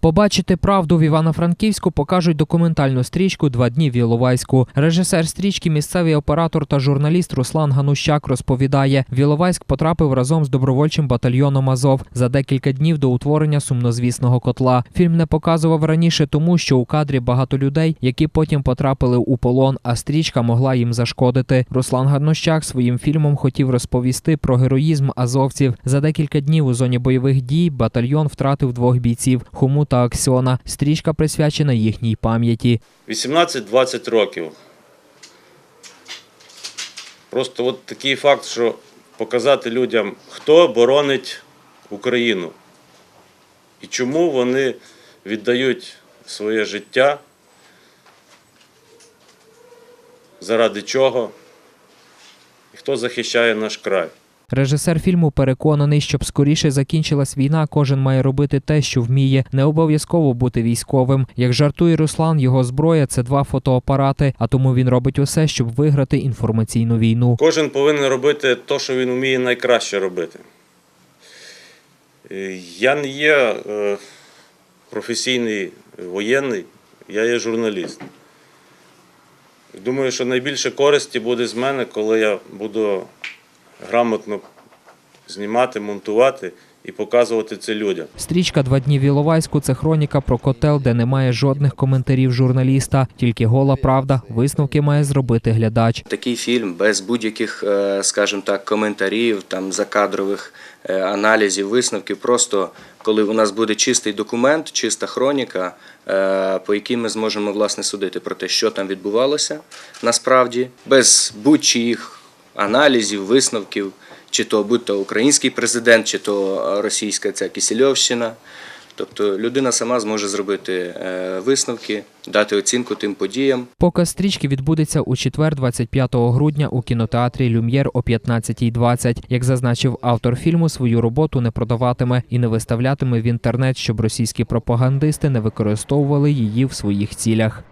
Побачити правду в Івано-Франківську покажуть документальну стрічку Два дні в Іловайську. Режисер стрічки, місцевий оператор та журналіст Руслан Ганущак розповідає: в Іловайськ потрапив разом з добровольчим батальйоном Азов за декілька днів до утворення сумнозвісного котла. Фільм не показував раніше, тому що у кадрі багато людей, які потім потрапили у полон, а стрічка могла їм зашкодити. Руслан Ганущак своїм фільмом хотів розповісти про героїзм азовців. За декілька днів у зоні бойових дій батальйон втратив двох бійців Хуму та Аксьона. Стрічка присвячена їхній пам'яті. 18-20 років. Просто от такий факт, що показати людям, хто боронить Україну і чому вони віддають своє життя, заради чого, і хто захищає наш край. Режисер фільму переконаний, щоб скоріше закінчилась війна, кожен має робити те, що вміє. Не обов'язково бути військовим. Як жартує Руслан, його зброя це два фотоапарати, а тому він робить усе, щоб виграти інформаційну війну. Кожен повинен робити те, що він вміє найкраще робити. Я не є е, професійний воєнний, я є журналіст. Думаю, що найбільше користі буде з мене, коли я буду грамотно знімати, монтувати і показувати це людям. Стрічка Два дні в Іловайську це хроніка про котел, де немає жодних коментарів журналіста, тільки гола правда. Висновки має зробити глядач. Такий фільм без будь-яких, е, скажімо так, коментарів, там закадрових е, аналізів, висновків. Просто коли у нас буде чистий документ, чиста хроніка, е, по якій ми зможемо власне судити про те, що там відбувалося насправді, без будь-чиїх аналізів, висновків, чи то будь то український президент, чи то російська ця Кисельовщина. Тобто людина сама зможе зробити е, висновки, дати оцінку тим подіям. Показ стрічки відбудеться у четвер, 25 грудня, у кінотеатрі Люм'єр о 15.20. Як зазначив автор фільму, свою роботу не продаватиме і не виставлятиме в інтернет, щоб російські пропагандисти не використовували її в своїх цілях.